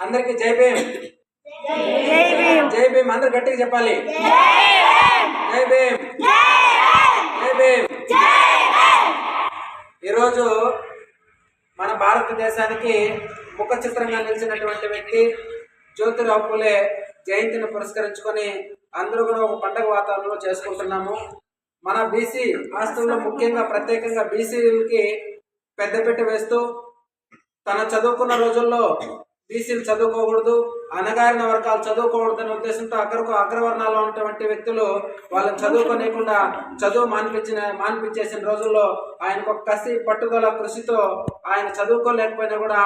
అందరికి జై భీమ్. జై భీమ్. అందరు గట్టిగా చెప్పాలి. జై భీమ్. జై భీమ్. ఈరోజు మన భారతదేశానికి ముఖ చిత్రంగా నిలిచినటువంటి వ్యక్తి జ్యోతిరావు పూలే జయంతిని పురస్కరించుకొని అందరూ కూడా ఒక పండగ వాతావరణంలో చేసుకుంటున్నాము. మన బీసీ ఆస్తుల్లో ముఖ్యంగా ప్రత్యేకంగా బీసీలకి పెద్దపీట వేస్తూ తన చదువుకున్న రోజుల్లో బీసీలు చదువుకోకూడదు అనగారిన వర్గాలు చదువుకోకూడదనే ఉద్దేశంతో అగ్ర అగ్రవర్ణాల్లో ఉన్నటువంటి వ్యక్తులు వాళ్ళని చదువుకోలేకుండా చదువు మానిపించిన మానిపించేసిన రోజుల్లో ఆయనకు ఒక కసి పట్టుదల కృషితో ఆయన చదువుకోలేకపోయినా కూడా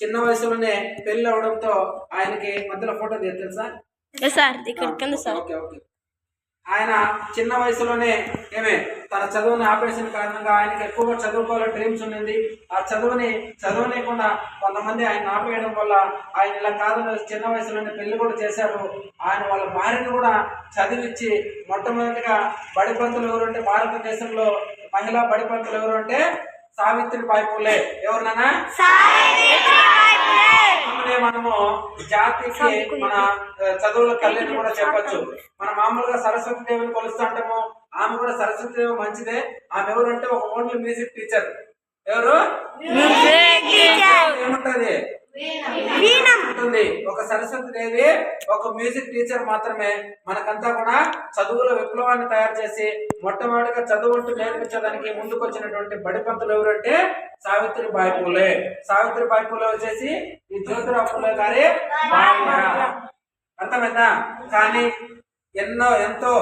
చిన్న వయసులోనే పెళ్ళి అవడంతో ఆయనకి మధ్యలో ఫోటో తెలుసా సార్? ఇక్కడ కింద సార్ ఓకే ఓకే ఆయన చిన్న వయసులోనే ఏమే తన చదువుని ఆపరేషన్ కారణంగా ఆయనకి ఎక్కువగా చదువుకోవాలని డ్రీమ్స్ ఉండింది. ఆ చదువుని చదవలేకుండా కొంతమంది ఆయన ఆపేయడం వల్ల ఆయన ఇలా కాదు చిన్న వయసులోనే పెళ్ళి కూడా చేశారు. ఆయన వాళ్ళ భార్యను కూడా చదివిచ్చి మొట్టమొదటిగా బడిపంతులు ఎవరంటే భారతదేశంలో మహిళా బడిపంతులు ఎవరు అంటే సావిత్రి పూలే. ఎవరినైనా మనము జాతికి మన చదువుల కళ్యాణ్ కూడా చెప్పొచ్చు. మన మామూలుగా సరస్వతి దేవిని కొలుస్తా అంటాము. ఆమె కూడా సరస్వతి దేవి మంచిదే. ఆమె ఎవరంటే ఒక ఓన్లీ మ్యూజిక్ టీచర్. ఎవరు? ఏముంటది? ఉంటుంది ఒక సరస్వతి దేవి ఒక మ్యూజిక్ టీచర్ మాత్రమే మనకంతా కూడా చదువుల విప్లవాన్ని తయారు చేసి మొట్టమొదటిగా చదువుంటూ నేర్పించడానికి ముందుకు వచ్చినటువంటి బడిపంతులు ఎవరంటే సావిత్రి బాయి పూలే. సావిత్రి బాయి పూలే వచ్చేసి ఈ జ్యోతిరావు పూలే గారి అర్థమైందా? కానీ ఎన్నో ఎంతో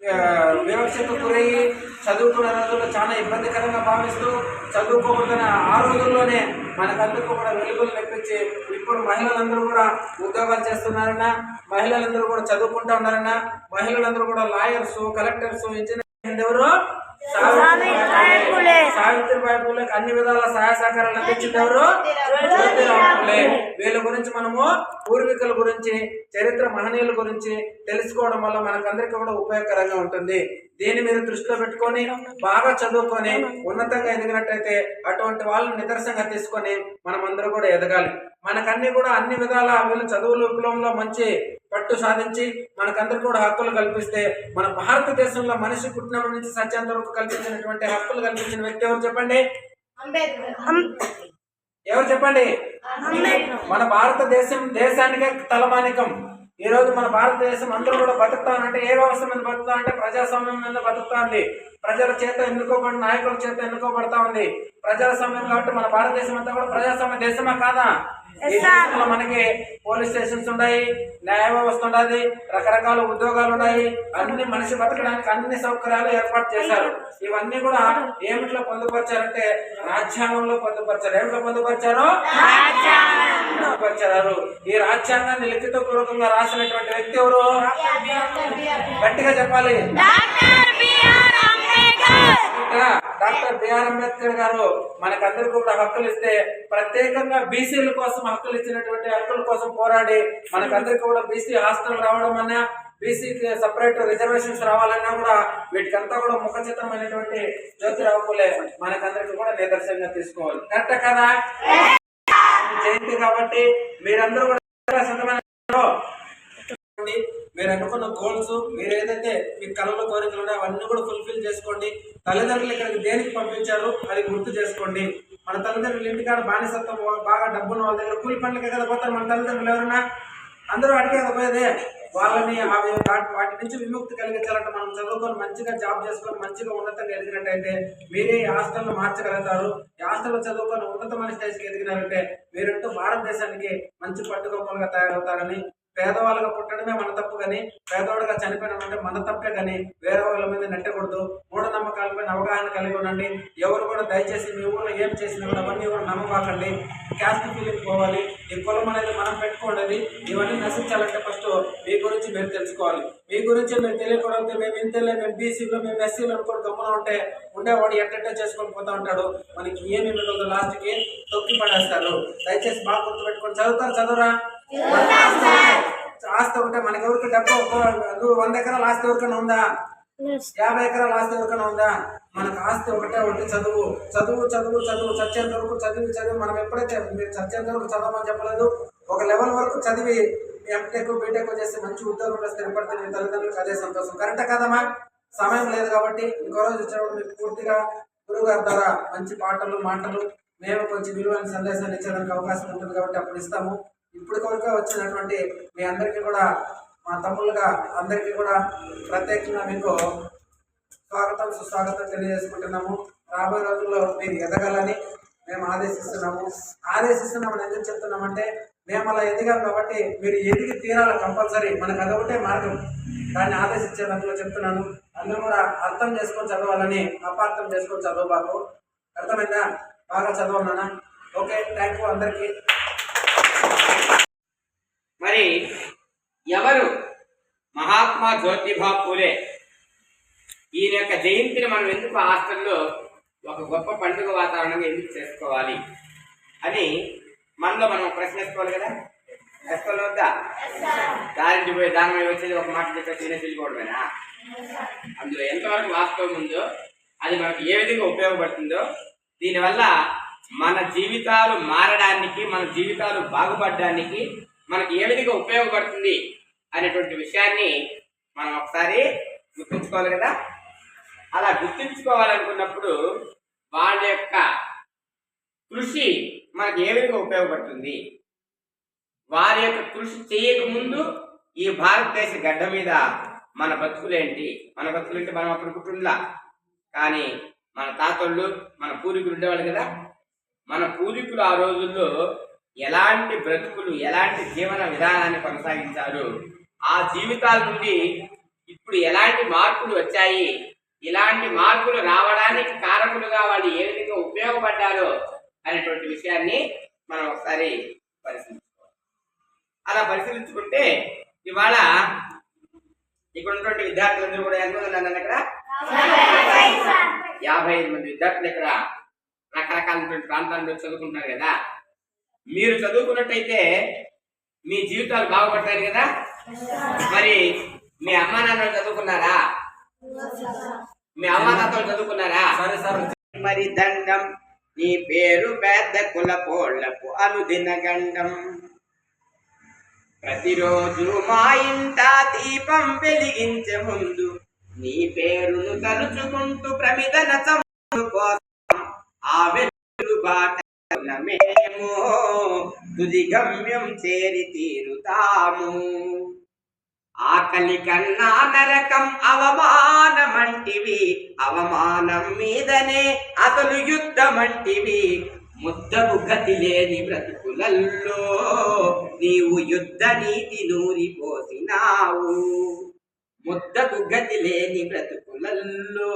వివక్షకు గురయ్యి చదువుకున్న రోజుల్లో చాలా ఇబ్బందికరంగా భావిస్తూ చదువుకోకుండా ఆ రోజుల్లోనే మనకందరికీ కూడా వెలుగులు తెప్పించి ఇప్పుడు మహిళలందరూ కూడా ఉద్యోగాలు చేస్తున్నారన్న మహిళలందరూ కూడా చదువుకుంటా ఉన్నారన్న మహిళలందరూ కూడా లాయర్స్ కలెక్టర్స్ ఇంజనీర్ ఎవరు సావిత్రిబాయి పూలేకి అన్ని విధాల సహాయ సహకారాలు పూలే వీళ్ళ గురించి మనము పూర్వీకుల గురించి చరిత్ర మహనీయుల గురించి తెలుసుకోవడం వల్ల మనకందరికీ కూడా ఉపయోగకరంగా ఉంటుంది. దీన్ని మీరు దృష్టిలో పెట్టుకొని బాగా చదువుకొని ఉన్నతంగా ఎదిగినట్టయితే అటువంటి వాళ్ళని నిదర్శనంగా తీసుకొని మనం అందరూ కూడా ఎదగాలి. మనకన్నీ కూడా అన్ని విధాల వీళ్ళు చదువుల విప్లవంలో మంచి పట్టు సాధించి మనకందరికీ కూడా హక్కులు కల్పిస్తే మన భారతదేశంలో మనిషి పుట్టినప్పటి నుంచి సత్యాంత వరకు కల్పించినటువంటి హక్కులు కల్పించిన వ్యక్తి ఎవరు చెప్పండి? ఎవరు చెప్పండి? మన భారతదేశం దేశానికే తలమానికం. ఈ రోజు మన భారతదేశం అందరూ కూడా బతుకుతానంటే ఏ వ్యవస్థ మీద బతుకుతా అంటే ప్రజాస్వామ్యం మీద బతుకుతా ఉంది. ప్రజల చేత ఎన్నుకోబడిన నాయకుల చేత ఎన్నుకోబడతా ఉంది. ప్రజల సమయం కాబట్టి మన భారతదేశం అంతా కూడా ప్రజాస్వామ్య దేశమా కాదా? మనకి పోలీస్ స్టేషన్స్ ఉన్నాయి న్యాయ వ్యవస్థ ఉన్నది రకరకాల ఉద్యోగాలు ఉన్నాయి అన్ని మనిషి బతకడానికి అన్ని సౌకర్యాలు ఏర్పాటు చేశారు. ఇవన్నీ కూడా ఏమిట్లో పొందుపరిచారంటే రాజ్యాంగంలో పొందుపరిచారు. ఏమిట్లో పొందుపరిచారు? పొందుపరిచారు. ఈ రాజ్యాంగాన్ని లిఖిత పూర్వకంగా రాసినటువంటి వ్యక్తి ఎవరు? గట్టిగా చెప్పాలి. డాక్టర్ బిఆర్ అంబేద్కర్ గారు మనకందరికీ కూడా హక్కులు ఇస్తే ప్రత్యేకంగా బీసీల కోసం హక్కులు ఇచ్చినటువంటి హక్కుల కోసం పోరాడి మనకందరికీ కూడా బీసీ హాస్టల్ రావడం అన్నా బీసీకి సపరేట్ రిజర్వేషన్స్ రావాలన్నా కూడా వీటికంతా కూడా ముఖ చిత్రమైనటువంటి జ్యోతిరావు పూలే మనకందరికీ కూడా నిదర్శనంగా తీసుకోవాలి. కరెక్ట్ కదా? జయంతి కాబట్టి మీరందరూ కూడా సొంతమైన మీరు అనుకున్న గోల్స్ మీరు ఏదైతే మీ కళలు కోరికలు ఉన్నాయో అవన్నీ కూడా ఫుల్ఫిల్ చేసుకోండి. తల్లిదండ్రులు ఇక్కడికి దేనికి పంపించారు? అది గుర్తు చేసుకోండి. మన తల్లిదండ్రులు ఇంటికాడ బానిసత్వం బాగా డబ్బున్న వాళ్ళ దగ్గర కూలి పనులకే కదా పోతారు మన తల్లిదండ్రులు ఎవరన్నా? అందరూ అడిగకపోయేదే పోయేదే. వాళ్ళని అవి వాటి వాటి నుంచి విముక్తి కలిగించాలంటే మనం చదువుకొని మంచిగా జాబ్ చేసుకొని మంచిగా ఉన్నతంగా ఎదిగినట్టయితే మీరే ఈ హాస్టల్లో మార్చగలుగుతారు. ఈ హాస్టల్లో చదువుకొని ఉన్నతమైన స్టేజ్కి ఎదిగినారంటే మీరంటూ భారతదేశానికి మంచి పట్టుకోపలుగా తయారవుతారని పేదవాళ్ళుగా పుట్టడమే మన తప్పు కానీ పేదవాడుగా చనిపోయినామంటే మన తప్పే కానీ వేరే వాళ్ళ మీద నెట్టకూడదు. మూఢనమ్మకాలపైన అవగాహన కలిగి ఉండండి. ఎవరు కూడా దయచేసి మీ ఊళ్ళో ఏం చేసినా కూడా అవన్నీ ఎవరు నమ్మబాకండి క్యాస్ట్ ఫీలింగ్ పోవాలి. ఈ కులం అనేది మనం పెట్టుకోండి. ఇవన్నీ నశించాలంటే ఫస్ట్ మీ గురించి మీరు తెలుసుకోవాలి. మీ గురించి మేము తెలియకూడదు మేము ఇంతలే మేము బీసీలో మేము ఎస్సీలో అనుకోని గమ్మున ఉంటే ఉండేవాడు ఎట్టెట్టే చేసుకొని పోతా ఉంటాడు. మనకి ఏమి మిగలదు. లాస్ట్కి తొక్కి పడేస్తారు. దయచేసి బాగా గుర్తుపెట్టుకొని చదువుతారు చదువురా. ఆస్తి ఉంటే మనకి ఎవరికి డబ్బు నువ్వు వంద ఎకరాలు ఆస్తి ఎవరికైనా ఉందా? యాభై ఎకరాల ఆస్తి ఎవరికైనా ఉందా? మనకు ఆస్తి ఒకటే ఒకటి చదువు. చదువు చదువు చదువు చచ్చేంత వరకు చదివి చదివి మనం ఎప్పుడైతే మీరు చచ్చేంత వరకు చదవమని చెప్పలేదు ఒక లెవెల్ వరకు చదివి ఎంటెక్ బీటెక్ చేస్తే మంచి ఉద్యోగంలో స్థిరపడితే మీ తల్లిదండ్రులకు అదే సంతోషం. కరెక్టే కదమ్మా? సమయం లేదు కాబట్టి ఇంకో రోజు వచ్చినప్పుడు మీకు పూర్తిగా గురువు గారి ద్వారా మంచి పాటలు మాటలు మేము కొంచెం విలువైన సందేశాలు ఇచ్చేదానికి అవకాశం ఉంటుంది కాబట్టి అప్పుడు ఇస్తాము. ఇప్పుడు వరకు వచ్చినటువంటి మీ అందరికీ కూడా మా తమ్ముళ్ళుగా అందరికీ కూడా ప్రత్యేకంగా మీకు స్వాగతం సుస్వాగతం తెలియజేసుకుంటున్నాము. రాబోయే రోజుల్లో మీరు ఎదగాలని మేము ఆదేశిస్తున్నాము. ఆదేశిస్తున్నామని ఎందుకు చెప్తున్నామంటే మేము అలా ఎదిగాం కాబట్టి మీరు ఎదిగి తీరాలి కంపల్సరీ. మనకు అదొకటే మార్గం. దాన్ని ఆదేశించే దాంట్లో చెప్తున్నాను. అందరూ కూడా అర్థం చేసుకొని చదవాలని అపార్థం చేసుకొని చదవబాకు. అర్థమైందా? బాగా చదవన్నానా ఓకే థ్యాంక్ యూ అందరికీ మరి ఎవరు? మహాత్మా జ్యోతిబా పూలే. ఈయన యొక్క జయంతిని మనం ఎందుకు హాస్టల్లో ఒక గొప్ప పండుగ వాతావరణంగా ఎందుకు చేసుకోవాలి అని మనలో మనం ఒక ప్రశ్న వేసుకోవాలి కదా? వేసుకోవాలి వద్దా? దారింటి పోయి దాని వచ్చేది ఒక మాట చెప్పేసి తినే వెళ్ళిపోవడమేనా అందులో ఎంతవరకు వాస్తవం ఉందో అది మనకు ఏ విధంగా ఉపయోగపడుతుందో దీనివల్ల మన జీవితాలు మారడానికి మన జీవితాలు బాగుపడడానికి మనకి ఏ విధంగా ఉపయోగపడుతుంది అనేటువంటి విషయాన్ని మనం ఒకసారి గుర్తుంచుకోవాలి కదా? అలా గుర్తుంచుకోవాలనుకున్నప్పుడు వాళ్ళ యొక్క కృషి మనకు ఏ విధంగా ఉపయోగపడుతుంది? వారి యొక్క కృషి చేయకముందు ఈ భారతదేశ గడ్డ మీద మన బతుకులేంటి మన బతుకులేంటి మనం అప్పుడు పుట్టుండలా? కానీ మన తాతళ్ళు మన పూర్వీకులు ఉండేవాళ్ళు కదా? మన పూర్వీకులు ఆ రోజుల్లో ఎలాంటి బ్రతుకులు ఎలాంటి జీవన విధానాన్ని కొనసాగించారు? ఆ జీవితాల నుండి ఇప్పుడు ఎలాంటి మార్పులు వచ్చాయి? ఇలాంటి మార్పులు రావడానికి కారకులుగా వాళ్ళు ఏ విధంగా ఉపయోగపడ్డారో అనేటువంటి విషయాన్ని మనం ఒకసారి పరిశీలించుకోవాలి. అలా పరిశీలించుకుంటే ఇవాళ ఇక్కడ ఉన్నటువంటి విద్యార్థులందరూ కూడా ఎంతమంది ఉన్నారు ఇక్కడ యాభై ఐదు మంది విద్యార్థులు ఇక్కడ రకరకాలైనటువంటి ప్రాంతాల్లో చదువుకుంటున్నారు కదా. మీరు చదువుకున్నట్టయితే మీ జీవితాలు బాగుపడతారు కదా? మరి మీ అమ్మా నాన్నలు చదువుకున్నారా? మీ అమ్మా నాన్నలు చదువుకున్నారా? సరే సార్. మరి దండం నీ పేరు పెద్ద కులపోళ్ళకు అనుదిన గండం. ప్రతిరోజు మా ఇంట దీపం వెలిగించే ముందు నీ పేరును తలుచుకుంటూ ప్రమిదన కోసం ఆ వెలుగు బాట మేము. తుది గమ్యం చేరి తీరుతాము. ఆకలి కన్నా నరకం అవమానమంటివి. అవమానం మీదనే అసలు యుద్ధమంటివి. ముద్దకు గతి లేని బ్రతుకులల్లో నీవు యుద్ధ నీతి నూరిపోసినావు. ముద్దకు గతి లేని బ్రతుకులల్లో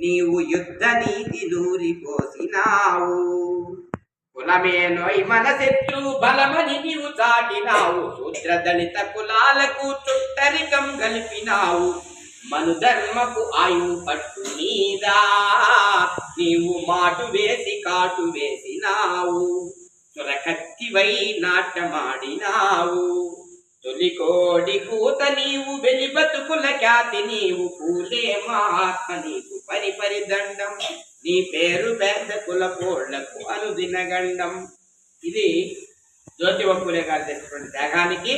నీవు యుద్ధ నీతి నూరిపోసినావు. కులమేనోయ్ మన శత్రు బలమని నీవు చాటినావు. శూద్ర దళిత కులాలకు చుట్టరికం కలిపినావు మను ధర్మపు ఆయువు పట్టు మీద నీవు మాటు వేసి కాటు వేసినావు. చురకత్తివై నాటమాడినావు తొలి కోడి కూత నీవు వెలి బతుకుల ఖ్యాతి నీవు పూలే మాత్మ నీకు పరి పరి దండం. నీ పేరు పెద్ద కుల పోళ్ళకు అనుదిన గండం. ఇది జ్యోతి పూలే గారు చేసినటువంటి త్యాగానికి